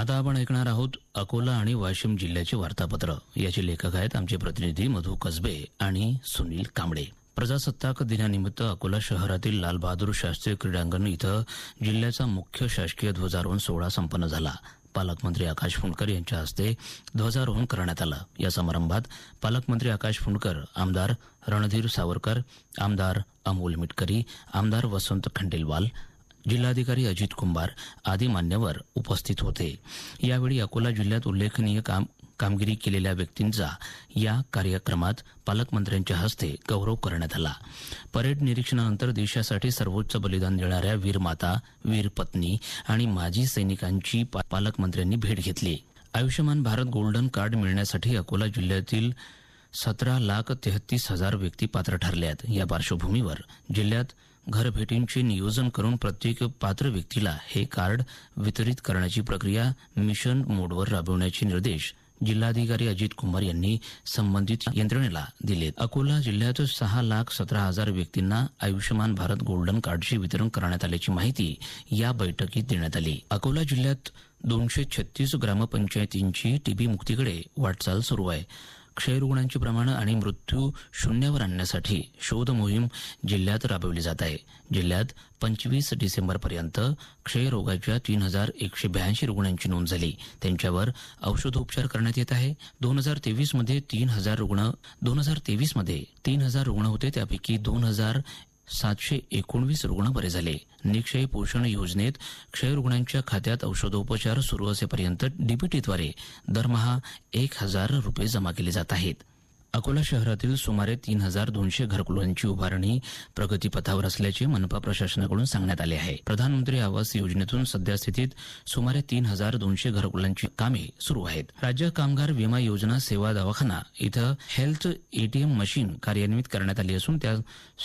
आता आपण ऐकणार आहोत अकोला आणि वाशिम जिल्ह्याचे वार्तापत्र. याचे लेखक आहेत आमचे प्रतिनिधी मधु कसबे आणि सुनील कांबळे. प्रजासत्ताक दिनानिमित्त अकोला शहरातील लालबहादूर शास्त्रीय क्रीडांगण इथं जिल्ह्याचा मुख्य शासकीय ध्वजारोहण सोहळा संपन्न झाला. पालकमंत्री आकाश फुंडकर यांच्या हस्ते ध्वजारोहण करण्यात आलं. या समारंभात पालकमंत्री आकाश फुंडकर आमदार रणधीर सावरकर आमदार अमोल मिटकरी आमदार वसंत खंडेलवाल जिल्हाधिकारी अजित कुंभार आदी मान्यवर उपस्थित होते. यावेळी अकोला जिल्ह्यात उल्लेखनीय काम कामगिरी केलेल्या व्यक्तींचा या कार्यक्रमात पालकमंत्र्यांच्या हस्ते गौरव करण्यात आला. परेड निरीक्षणानंतर देशासाठी सर्वोच्च बलिदान देणाऱ्या वीर माता वीर पत्नी आणि माजी सैनिकांची पा- पालकमंत्र्यांनी भेट घेतली. आयुष्यमान भारत गोल्डन कार्ड मिळण्यासाठी अकोला जिल्ह्यातील सतरा लाख तेहतीस हजार व्यक्ती पात्र ठरल्यात. आहेत या पार्श्वभूमीवर जिल्ह्यात घरभेटींचे नियोजन करून प्रत्येक पात्र व्यक्तीला हे कार्ड वितरित करण्याची प्रक्रिया मिशन मोडवर राबवण्याचे निर्देश जिल्हाधिकारी अजित कुमार यांनी संबंधित यंत्रणेला दिलेत अकोला जिल्ह्यात सहा लाख सतरा हजार व्यक्तींना आयुष्यमान भारत गोल्डन कार्डचे वितरण करण्यात आल्याची माहिती या बैठकीत देण्यात आली. अकोला जिल्ह्यात दोनशे छत्तीस ग्रामपंचायतींची टीबी मुक्तीकडे वाटचाल सुरू आहे. क्षयरुग्णांची प्रमाण आणि मृत्यू शून्यावर आणण्यासाठी शोध मोहीम जिल्ह्यात राबवली जात आहे. जिल्ह्यात पंचवीस डिसेंबरपर्यंत क्षयरोगाच्या तीन हजार एकशे ब्याऐंशी रुग्णांची नोंद झाली. त्यांच्यावर औषधोपचार करण्यात येत आहे. दोन हजार तेवीसमध्ये तीन हजार रुग्ण दोन हजार तेवीसमध्ये तीन हजार रुग्ण होते. त्यापैकी दोन हजार सातशे एकोणवीस रुग्ण बरे झाले. निक्षय पोषण योजनेत क्षयरुग्णांच्या खात्यात औषधोपचार सुरू असेपर्यंत डीबीटीद्वारे दरमहा एक हजार रुपये जमा केले जात आहेत. अकोला शहरातील सुमारे तीन हजार दोनशे घरकुलांची उभारणी प्रगतीपथावर असल्याचे मनपा प्रशासनाकडून सांगण्यात आले आहे. प्रधानमंत्री आवास योजनेतून सध्या स्थितीत सुमारे तीन हजार दोनशे घरकुलांची कामे सुरू आहेत. राज्य कामगार विमा योजना सेवा दवाखाना इथं हेल्थ एटीएम मशीन कार्यान्वित करण्यात आली असून त्या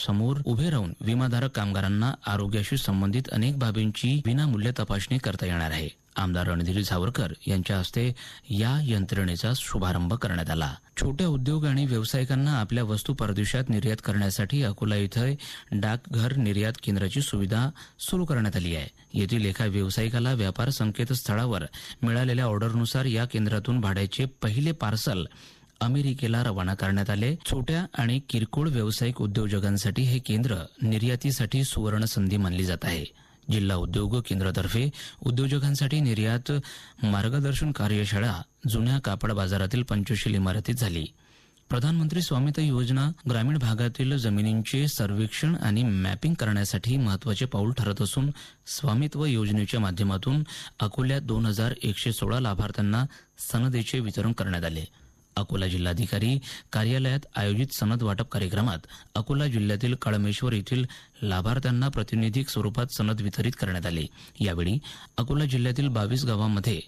समोर उभे राहून विमाधारक कामगारांना आरोग्याशी संबंधित अनेक बाबींची विनामूल्य तपासणी करता येणार आहे. आमदार रणधीर सावरकर यांच्या हस्ते या यंत्रणेचा शुभारंभ करण्यात आला. छोट्या उद्योग आणि व्यावसायिकांना आपल्या वस्तू परदेशात निर्यात करण्यासाठी अकोला इथं डाकघर निर्यात केंद्राची सुविधा सुरू करण्यात आली आहे. येथील एका व्यावसायिकाला व्यापार संकेतस्थळावर मिळालेल्या ऑर्डरनुसार या केंद्रातून भाड्याचे पहिले पार्सल अमेरिकेला रवाना करण्यात आले. छोट्या आणि किरकोळ व्यावसायिक उद्योजकांसाठी हे केंद्र निर्यातीसाठी सुवर्ण संधी मानली जात आहे. जिल्हा उद्योग केंद्रातर्फे उद्योजकांसाठी निर्यात मार्गदर्शन कार्यशाळा जुन्या कापड बाजारातील पंचशील इमारतीत झाली. प्रधानमंत्री स्वामित्व योजना ग्रामीण भागातील जमिनींचे सर्वेक्षण आणि मॅपिंग करण्यासाठी महत्त्वाचे पाऊल ठरत असून स्वामित्व योजनेच्या माध्यमातून अकोल्यात दोन हजार एकशे सोळा लाभार्थ्यांना सनदेचे वितरण करण्यात आले. अकोला जिल्हाधिकारी कार्यालयात आयोजित सनद वाटप कार्यक्रमात अकोला जिल्ह्यातील कळमेश्वर येथील लाभार्थ्यांना प्रातिनिधिक स्वरूपात सनद वितरित करण्यात आले. यावेळी अकोला जिल्ह्यातील बावीस गावांमध्ये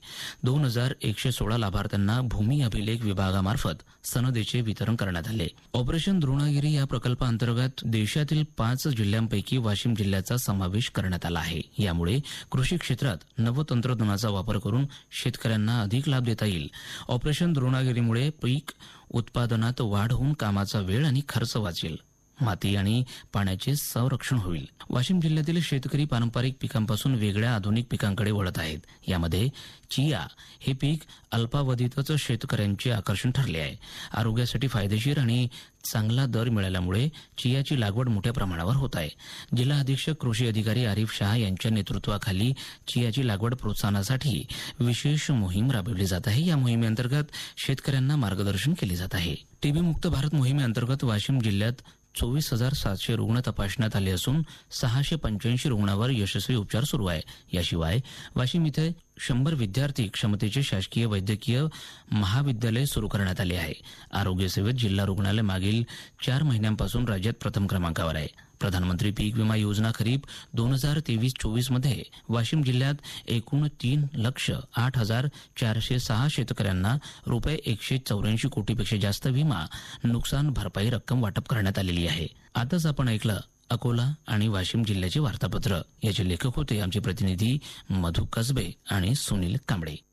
दोन हजार एकशे सोळा लाभार्थ्यांना भूमी अभिलेख विभागामार्फत सनदेचे वितरण करण्यात आले. ऑपरेशन द्रोणागिरी या प्रकल्पाअंतर्गत देशातील पाच जिल्ह्यांपैकी वाशिम जिल्ह्याचा समावेश करण्यात आला आहे. यामुळे कृषी क्षेत्रात नवतंत्रज्ञानाचा वापर करून शेतकऱ्यांना अधिक लाभ देता येईल. ऑपरेशन द्रोणागिरीमुळे पीक उत्पादनात वाढ होऊन कामाचा वेळ आणि खर्च वाचेल. माती आणि पाण्याचे संरक्षण होईल. वाशिम जिल्ह्यातील शेतकरी पारंपरिक पिकांपासून वेगळ्या आधुनिक पिकांकडे वळत आहेत. यामध्ये चिया हे पीक अल्पावधीतच शेतकऱ्यांचे आकर्षण ठरले आहे. आरोग्यासाठी फायदेशीर आणि चांगला दर मिळाल्यामुळे चियाची लागवड मोठ्या प्रमाणावर होत आहे. जिल्हा अधीक्षक कृषी अधिकारी आरिफ शहा यांच्या नेतृत्वाखाली चियाची लागवड प्रोत्साहनासाठी विशेष मोहीम राबवली जात आहे. या मोहिमेअंतर्गत शेतकऱ्यांना मार्गदर्शन केले जात आहे. टीबी मुक्त भारत मोहिमेअंतर्गत वाशिम जिल्ह्यात चोवीस हजार सातशे रुग्ण तपासण्यात आले असून सहाशे पंच्याऐंशी रुग्णावर यशस्वी उपचार सुरू आहे. याशिवाय वाशिम इथे शंभर विद्यार्थी क्षमतेचे शासकीय वैद्यकीय महाविद्यालय सुरू करण्यात आले आहे. आरोग्य सेवेत जिल्हा रुग्णालय मागील चार महिन्यांपासून राज्यात प्रथम क्रमांकावर आहे. प्रधानमंत्री पीक विमा योजना खरीप दोन हजार तेवीस चोवीसमध्ये वाशिम जिल्ह्यात एकूण तीन लक्ष आठ हजार चारशे सहा शेतकऱ्यांना रुपये एकशे चौऱ्याऐंशी कोटीपेक्षा जास्त विमा नुकसान भरपाई रक्कम वाटप करण्यात आलेली आहे. आताच आपण ऐकलं अकोला आणि वाशिम जिल्ह्याचे वार्तापत्र. याचे लेखक होते आमचे प्रतिनिधी मधु कसबे आणि सुनील कांबळे.